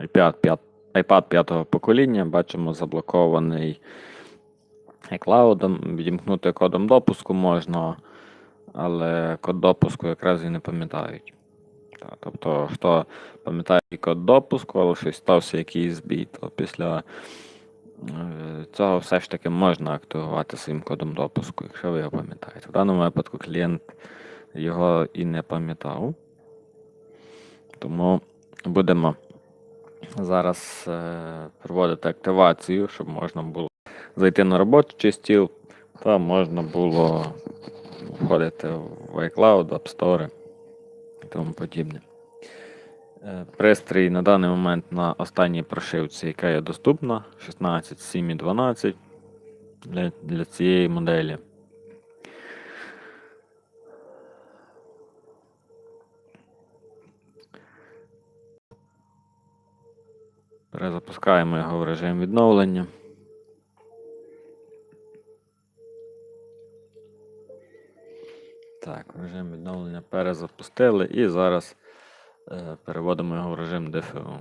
iPad, 5, iPad 5 покоління, бачимо заблокований iCloud. Відімкнути кодом допуску можна, але код допуску якраз і не пам'ятають. Тобто, хто пам'ятає код допуску, але щось стався якийсь збій, то після е, цього все ж таки можна активувати своїм кодом допуску, якщо ви його пам'ятаєте. В даному випадку клієнт його і не пам'ятав. Тому будемо зараз е, проводити активацію, щоб можна було зайти на робочий стіл, та можна було входити в iCloud, App Store і тому подібне. Е, Пристрій на даний момент на останній прошивці, яка є доступна, 16, 12 для, для цієї моделі. Перезапускаємо його в режим відновлення. Так, режим відновлення перезапустили і зараз е, переводимо його в режим ДФУ.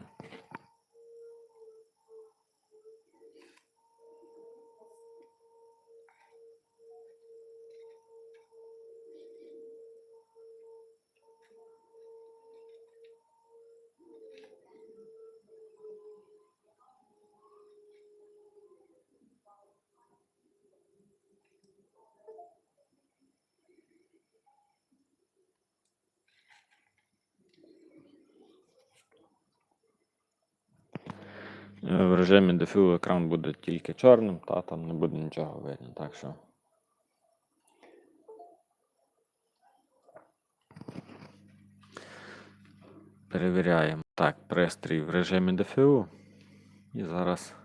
В режимі ДФУ екран буде тільки чорним, та там не буде нічого видно. Так що. Перевіряємо. Так, пристрій в режимі ДФУ. І зараз.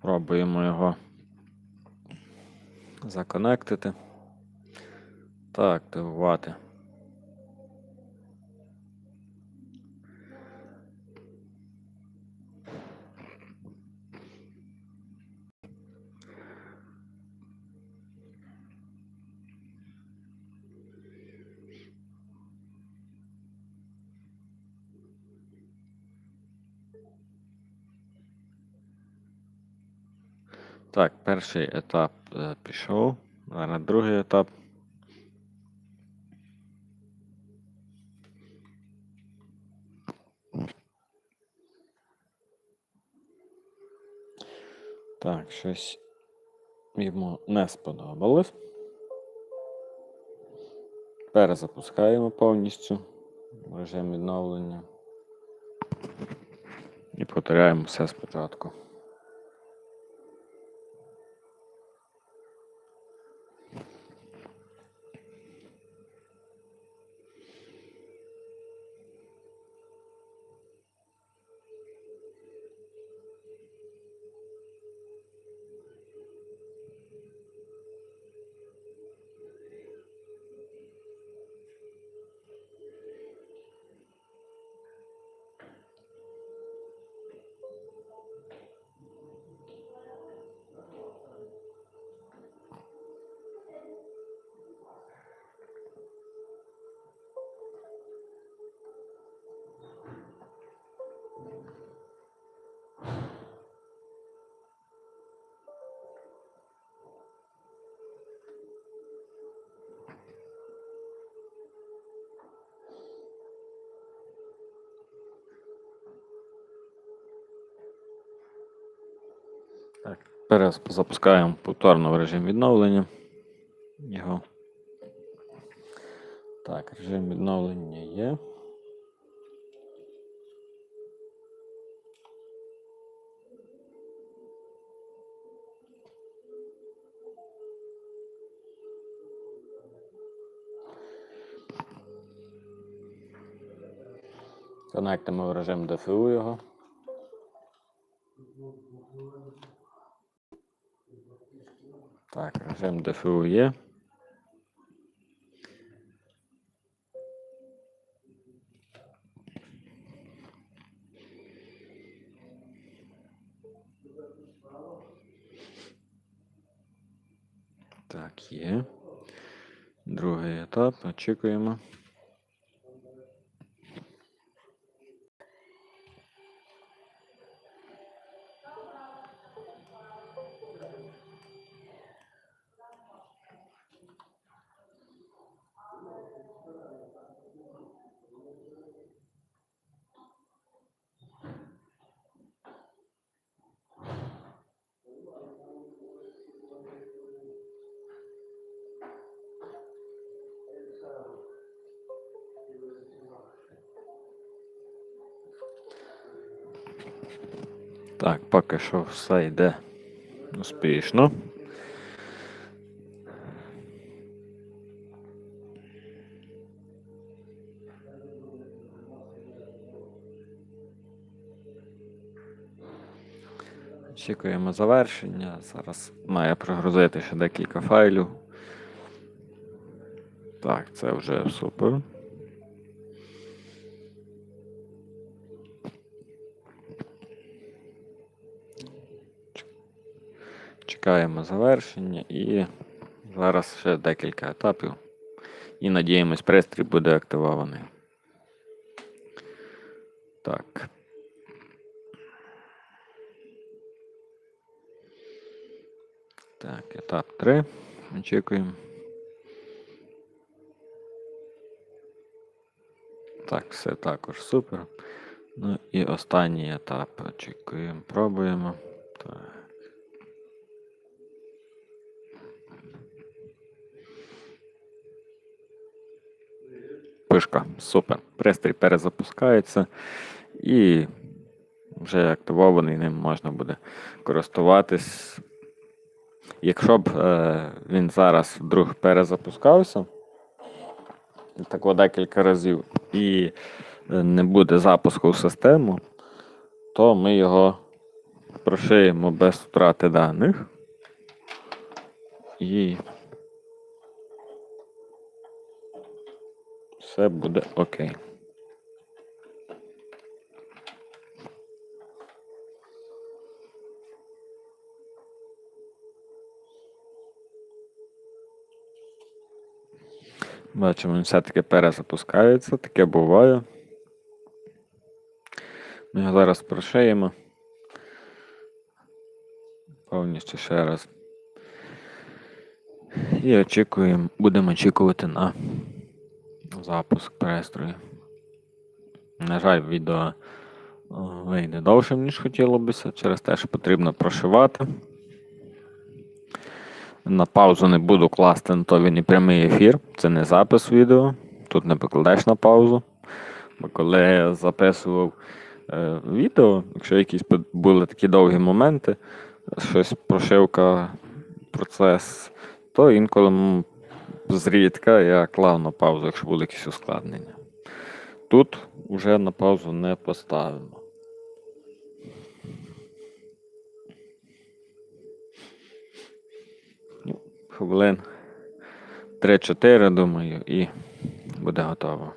Пробуємо його законектити та активувати. Так, перший етап е, пішов. Зараз другий етап. Так, щось йому не сподобалось. Перезапускаємо повністю режим відновлення. І повторяємо все спочатку. Так, перезапускаємо повторно в режим відновлення. Його. Так, режим відновлення є. Конектимо в режим ДФУ його. Так, режим ДФУ є. Так, є. Другий етап. Очікуємо. Так, поки що все йде успішно. Очікуємо завершення. Зараз має прогрузити ще декілька файлів. Так, це вже супер. Чекаємо завершення і зараз ще декілька етапів. І надіємось, пристрій буде активований. Так. Так, етап 3. Очікуємо. Так, все також супер. Ну і останній етап. Очікуємо, пробуємо. Так. Пишка, супер. Пристрій перезапускається і вже активований ним можна буде користуватись. Якщо б е, він зараз вдруг перезапускався, так декілька разів, і е, не буде запуску в систему, то ми його прошиємо без втрати даних. І все буде окей. Бачимо, він все-таки перезапускається, таке буває. Ми його зараз прошиємо. Повністю ще раз. І очікуємо, будемо очікувати на запуск пристрою. На жаль, відео вийде довшим, ніж хотілося, через те, що потрібно прошивати. На паузу не буду класти, на то він і прямий ефір. Це не запис відео. Тут не покладеш на паузу. Бо коли я записував е, відео, якщо якісь були такі довгі моменти, щось прошивка, процес, то інколи зрідка я клав на паузу, якщо були якісь ускладнення. Тут вже на паузу не поставимо. Ну, Хвилин 3-4, думаю, і буде готово.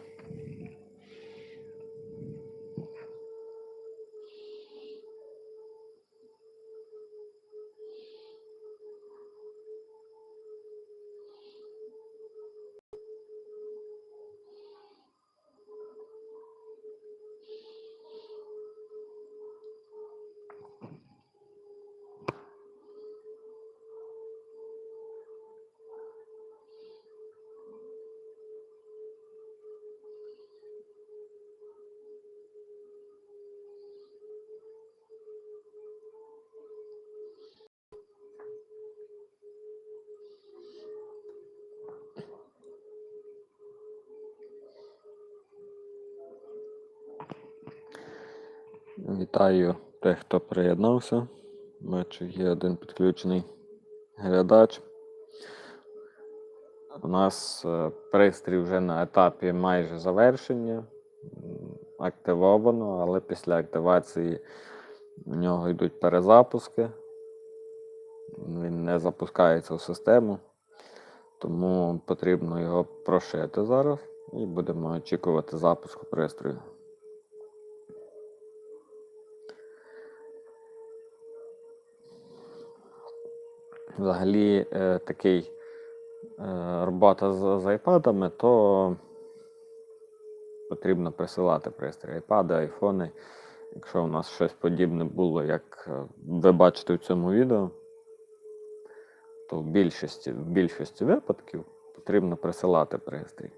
Вітаю тих, хто приєднався. Бачу, є один підключений глядач. У нас е, пристрій вже на етапі майже завершення. Активовано, але після активації у нього йдуть перезапуски. Він не запускається в систему, тому потрібно його прошити зараз і будемо очікувати запуску пристрою. Взагалі, е, такий е, робота з, з айпадами, то потрібно присилати пристрій. Айпади, айфони. Якщо у нас щось подібне було, як е, ви бачите в цьому відео, то в більшості, в більшості випадків потрібно присилати пристрій.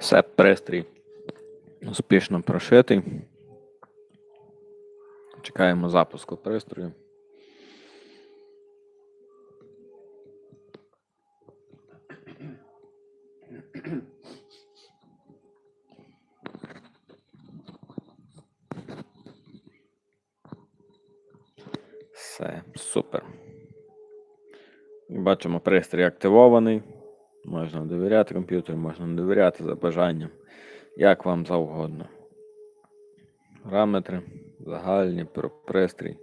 Все, пристрій успішно прошитий. Чекаємо запуску пристрою. Все, супер. Бачимо, пристрій активований. Можна довіряти комп'ютеру, можна не довіряти за бажанням. Як вам завгодно. Параметри, загальні, про пристрій.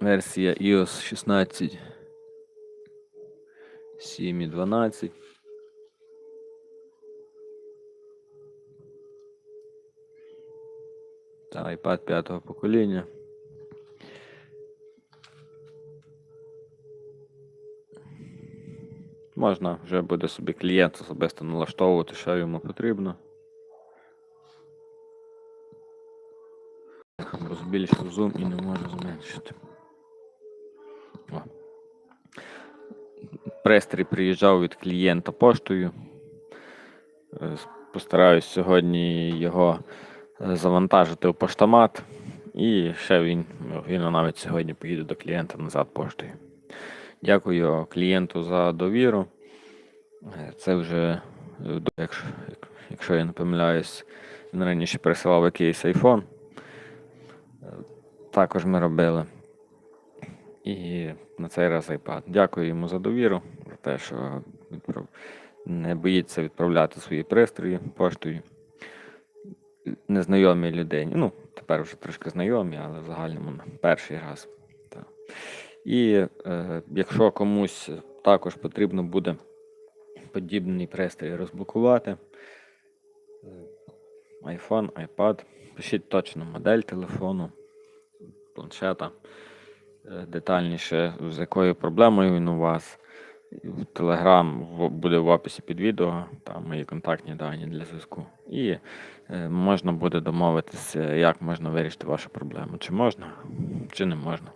Версія iOS 16. 7.12. Та iPad п'ятого покоління. Можна вже буде собі клієнт особисто налаштовувати, що йому потрібно. Бо збільшив зум і не можу зменшити. О. Пристрій приїжджав від клієнта поштою. Е, Постараюсь сьогодні його е, завантажити у поштомат. І ще він, він навіть сьогодні поїде до клієнта назад поштою. Дякую клієнту за довіру. Це вже, е, якщо, якщо я не помиляюсь, він раніше присилав якийсь iPhone. Е, Також ми робили. І на цей раз iPad. Дякую йому за довіру, за те, що не боїться відправляти свої пристрої поштою незнайомій людині. Ну, тепер вже трошки знайомі, але в загальному перший раз. Так. І е, якщо комусь також потрібно буде подібний пристрій розблокувати, е, iPhone, iPad, пишіть точно модель телефону, планшета, е, детальніше, з якою проблемою він у вас. Телеграм буде в описі під відео, там мої контактні дані для зв'язку. І е, можна буде домовитися, як можна вирішити вашу проблему. Чи можна, чи не можна.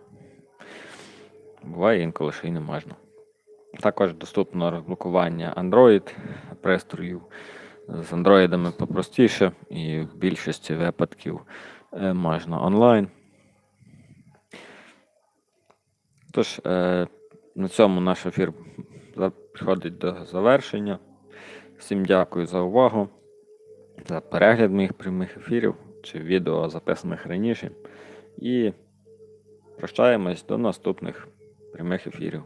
Буває інколи, що і не можна. Також доступно розблокування Android пристроїв. З андроїдами попростіше, і в більшості випадків е, можна онлайн. Тож, е, на цьому наш ефір підходить до завершення. Всім дякую за увагу, за перегляд моїх прямих ефірів чи відео, записаних раніше. І прощаємось до наступних прямих ефірів.